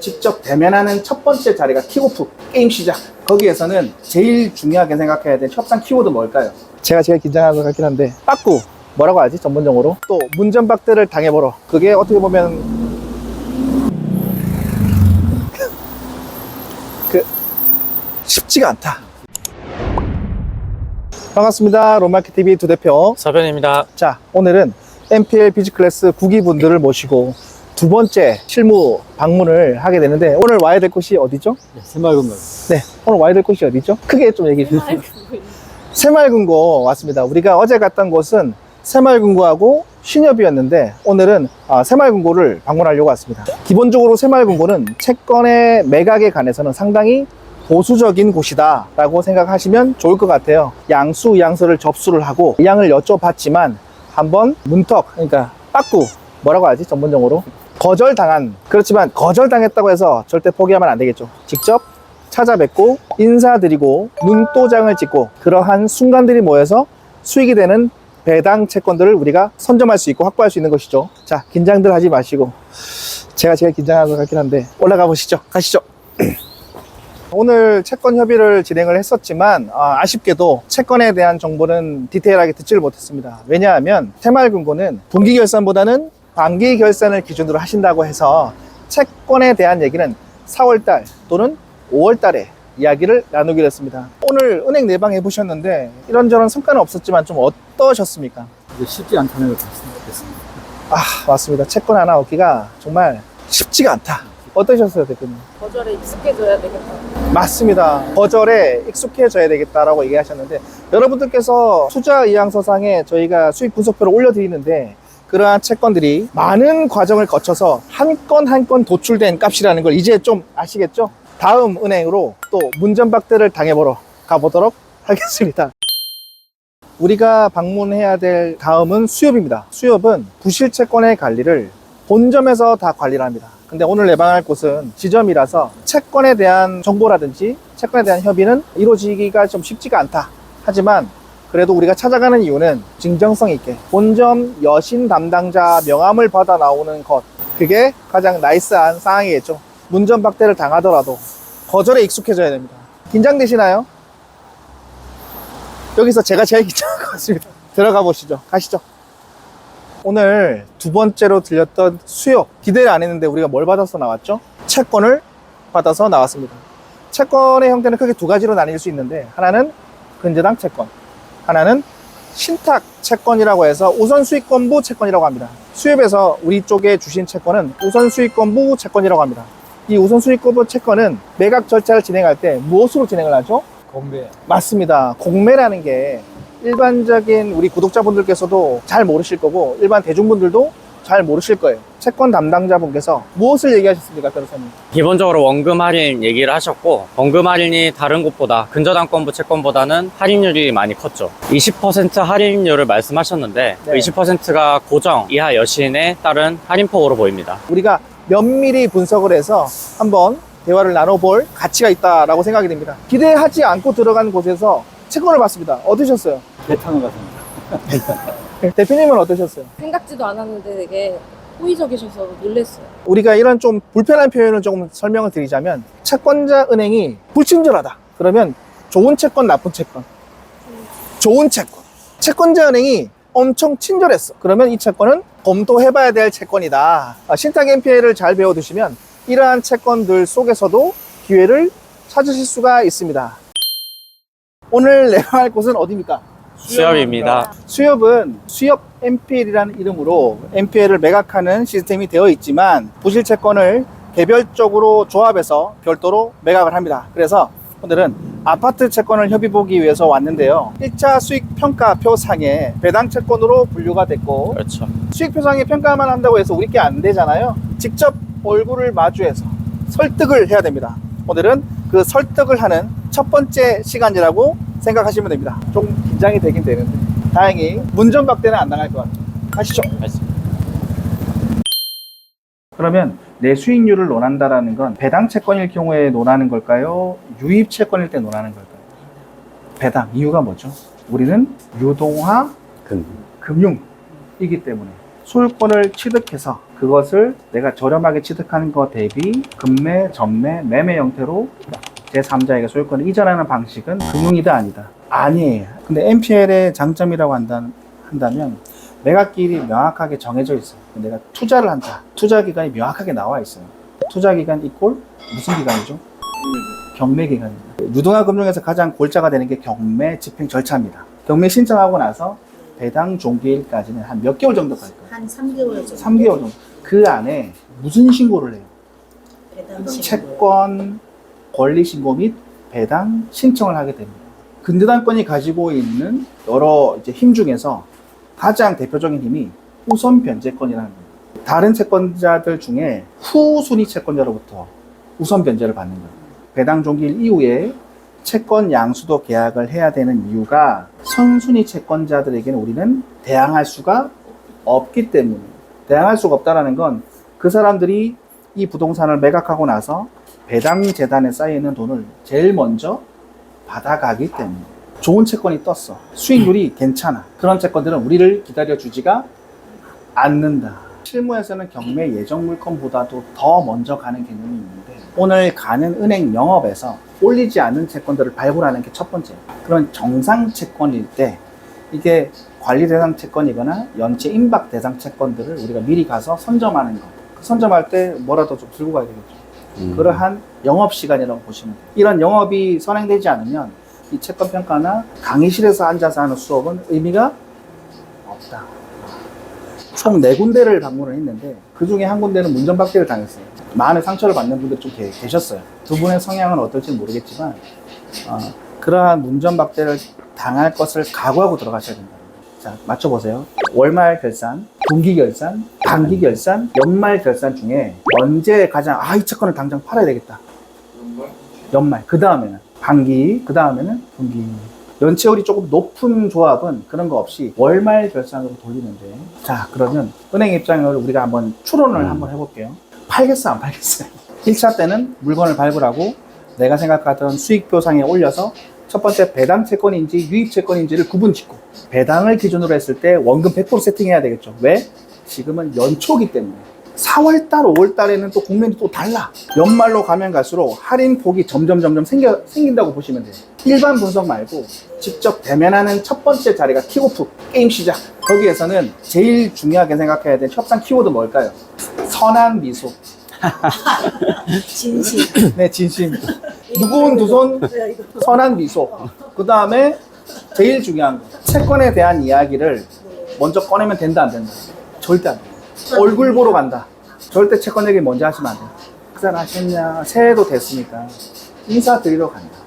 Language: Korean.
직접 대면하는 첫 번째 자리가 킥오프 게임 시작. 거기에서는 제일 중요하게 생각해야 될 협상 키워드 뭘까요? 제가 제일 긴장하는 것 같긴 한데. 빠꾸 뭐라고 하지 전문용어로? 또 문전박대를 당해보러. 그게 어떻게 보면 그 쉽지가 않다. 반갑습니다. 로마켓TV 두 대표. 서변입니다. 자, 오늘은 MPL 비즈클래스 9기 분들을 모시고 두 번째 실무 방문을 하게 되는데 오늘 와야 될 곳이 어디죠? 새마을금고. 네, 오늘 와야 될 곳이 어디죠? 크게 좀 얘기해 주세요. 새마을금고 왔습니다. 우리가 어제 갔던 곳은 새마을금고하고 신협이었는데 오늘은 아, 새마을금고를 방문하려고 왔습니다. 기본적으로 새마을금고는 채권의 매각에 관해서는 상당히 보수적인 곳이다 라고 생각하시면 좋을 것 같아요. 양수, 양서를 접수를 하고 양을 여쭤봤지만 한번 문턱, 그러니까 빠꾸 뭐라고 하지 전문용어로 거절당한 그렇지만 거절당했다고 해서 절대 포기하면 안 되겠죠. 직접 찾아뵙고 인사드리고 눈도장을 찍고 그러한 순간들이 모여서 수익이 되는 배당 채권들을 우리가 선점할 수 있고 확보할 수 있는 것이죠. 자, 긴장들 하지 마시고 제가 제일 긴장하는 것 같긴 한데 올라가 보시죠. 가시죠. 오늘 채권 협의를 진행을 했었지만 아, 쉽게도 채권에 대한 정보는 디테일하게 듣지를 못했습니다. 왜냐하면 새마을금고는 분기 결산보다는 반기 결산을 기준으로 하신다고 해서 채권에 대한 얘기는 4월달 또는 5월달에 이야기를 나누기로 했습니다. 오늘 은행 내방 해보셨는데 이런저런 성과는 없었지만 좀 어떠셨습니까? 쉽지 않다는 걸 말씀드렸습니다. 아 맞습니다. 채권 하나 얻기가 정말 쉽지가 않다. 어떠셨어요 대표님? 거절에 익숙해져야 되겠다. 맞습니다. 거절에 익숙해져야 되겠다라고 얘기하셨는데 여러분들께서 투자 의향서상에 저희가 수익 분석표를 올려드리는데 그러한 채권들이 많은 과정을 거쳐서 한 건 한 건 도출된 값이라는 걸 이제 좀 아시겠죠? 다음 은행으로 또 문전박대를 당해보러 가보도록 하겠습니다. 우리가 방문해야 될 다음은 수협입니다. 수협은 부실 채권의 관리를 본점에서 다 관리를 합니다. 근데 오늘 예방할 곳은 지점이라서 채권에 대한 정보라든지 채권에 대한 협의는 이루어지기가 좀 쉽지가 않다. 하지만 그래도 우리가 찾아가는 이유는 진정성 있게 본점 여신 담당자 명함을 받아 나오는 것 그게 가장 나이스한 상황이겠죠. 문전 박대를 당하더라도 거절에 익숙해져야 됩니다. 긴장되시나요? 여기서 제가 제일 긴장할 것 같습니다. 들어가 보시죠. 가시죠. 오늘 두 번째로 들렸던 수요 기대를 안 했는데 우리가 뭘 받아서 나왔죠? 채권을 받아서 나왔습니다. 채권의 형태는 크게 두 가지로 나뉠 수 있는데 하나는 근저당 채권, 하나는 신탁 채권이라고 해서 우선 수익권부 채권이라고 합니다. 수협에서 우리 쪽에 주신 채권은 우선 수익권부 채권이라고 합니다. 이 우선 수익권부 채권은 매각 절차를 진행할 때 무엇으로 진행을 하죠? 공배. 맞습니다. 공매라는 게 일반적인 우리 구독자분들께서도 잘 모르실 거고 일반 대중분들도 잘 모르실 거예요. 채권 담당자분께서 무엇을 얘기하셨습니까, 변호사님? 기본적으로 원금 할인 얘기를 하셨고, 원금 할인이 다른 곳보다, 근저당권부 채권보다는 할인율이 많이 컸죠. 20% 할인율을 말씀하셨는데, 네. 20%가 고정 이하 여신에 따른 할인폭으로 보입니다. 우리가 면밀히 분석을 해서 한번 대화를 나눠볼 가치가 있다라고 생각이 됩니다. 기대하지 않고 들어간 곳에서 채권을 받습니다. 어떠셨어요? 배타는 같습니다. 대표님은 어떠셨어요? 생각지도 않았는데 되게 호의적이셔서 놀랬어요. 우리가 이런 좀 불편한 표현을 조금 설명을 드리자면 채권자 은행이 불친절하다. 그러면 좋은 채권, 나쁜 채권. 좋은 채권. 채권자 은행이 엄청 친절했어. 그러면 이 채권은 검토해봐야 될 채권이다. 아, 신탁 NPL을 잘 배워두시면 이러한 채권들 속에서도 기회를 찾으실 수가 있습니다. 오늘 내려갈 곳은 어디입니까? 수협입니다. 수협은 수협 NPL이라는 이름으로 NPL을 매각하는 시스템이 되어 있지만 부실 채권을 개별적으로 조합해서 별도로 매각을 합니다. 그래서 오늘은 아파트 채권을 협의 보기 위해서 왔는데요. 1차 수익 평가표 상에 배당 채권으로 분류가 됐고 그렇죠. 수익표 상에 평가만 한다고 해서 우리께 안 되잖아요. 직접 얼굴을 마주해서 설득을 해야 됩니다. 오늘은 그 설득을 하는 첫 번째 시간이라고 생각하시면 됩니다. 좀 긴장이 되긴 되는데 다행히 문전박대는 안 당할 것 같아요. 가시죠. 맞습니다. 그러면 내 수익률을 논한다라는 건 배당 채권일 경우에 논하는 걸까요? 유입 채권일 때 논하는 걸까요? 배당 이유가 뭐죠? 우리는 유동화 금. 금융이기 때문에 소유권을 취득해서 그것을 내가 저렴하게 취득하는 것 대비 금매, 전매, 매매 형태로 제3자에게 소유권을 이전하는 방식은 금융이다 아니다? 아니에요. 근데 NPL의 장점이라고 한다, 한다면 매각길이 명확하게 정해져 있어요. 내가 투자를 한다. 투자 기간이 명확하게 나와 있어요. 투자 기간 이꼴 무슨 기간이죠? 경매 기간입니다. 유동화 금융에서 가장 골자가 되는 게 경매 집행 절차입니다. 경매 신청하고 나서 배당 종기일까지는 한 몇 개월 정도 갈 거예요. 한 3개월 정도 3개월 정도. 그 안에 무슨 신고를 해요? 배당 신고. 채권 권리 신고 및 배당 신청을 하게 됩니다. 근저당권이 가지고 있는 여러 이제 힘 중에서 가장 대표적인 힘이 우선 변제권이라는 겁니다. 다른 채권자들 중에 후순위 채권자로부터 우선 변제를 받는 거예요. 배당 종기일 이후에 채권 양수도 계약을 해야 되는 이유가 선순위 채권자들에게는 우리는 대항할 수가 없기 때문에 대항할 수가 없다라는 건 그 사람들이 이 부동산을 매각하고 나서 배당 재단에 쌓여 있는 돈을 제일 먼저 받아가기 때문에 좋은 채권이 떴어. 수익률이 괜찮아. 그런 채권들은 우리를 기다려 주지가 않는다. 실무에서는 경매 예정 물건보다도 더 먼저 가는 개념이 있는데 오늘 가는 은행 영업에서 올리지 않은 채권들을 발굴하는 게 첫 번째. 그런 정상 채권일 때 이게 관리 대상 채권이거나 연체 임박 대상 채권들을 우리가 미리 가서 선점하는 거. 그 선점할 때 뭐라도 좀 들고 가야 되겠죠. 음. 그러한 영업 시간이라고 보시면 돼요. 이런 영업이 선행되지 않으면 이 채권 평가나 강의실에서 앉아서 하는 수업은 의미가 없다. 총 네 군데를 방문을 했는데 그 중에 한 군데는 문전박대를 당했어요. 많은 상처를 받는 분들이 좀 계- 계셨어요. 두 분의 성향은 어떨지 모르겠지만 어, 그러한 문전박대를 당할 것을 각오하고 들어가셔야 된다. 자, 맞춰보세요. 월말 결산, 분기 결산, 단기 결산, 연말 결산 중에 언제 가장, 아, 이 채권을 당장 팔아야 되겠다. 연말. 그 다음에는 반기, 그 다음에는 분기. 연체율이 조금 높은 조합은 그런 거 없이 월말 결산으로 돌리는데. 자, 그러면 은행 입장을 우리가 한번 추론을 음. 한번 해볼게요. 팔겠어, 안 팔겠어요? 1차 때는 물건을 발굴하고 내가 생각하던 수익 표상에 올려서 첫 번째 배당 채권인지 유입 채권인지를 구분 짓고 배당을 기준으로 했을 때 원금 100% 세팅해야 되겠죠. 왜? 지금은 연초기 때문에 4월달, 5월달에는 또 국면이 또 달라. 연말로 가면 갈수록 할인 폭이 점점 점점 생겨, 생긴다고 보시면 돼요. 일반 분석 말고 직접 대면하는 첫 번째 자리가 킥오프, 게임 시작. 거기에서는 제일 중요하게 생각해야 될 협상 키워드 뭘까요? 선한 미소. 진실. 네, 진심. 무거운 두 손. 선한 미소. 그 다음에 제일 중요한 거. 채권에 대한 이야기를 먼저 꺼내면 된다, 안 된다? 절대 안 돼. 얼굴 보러 간다. 절대 채권 얘기 먼저 하시면 안 돼요. 식사를 하셨냐? 새해도 됐으니까 인사드리러 간다.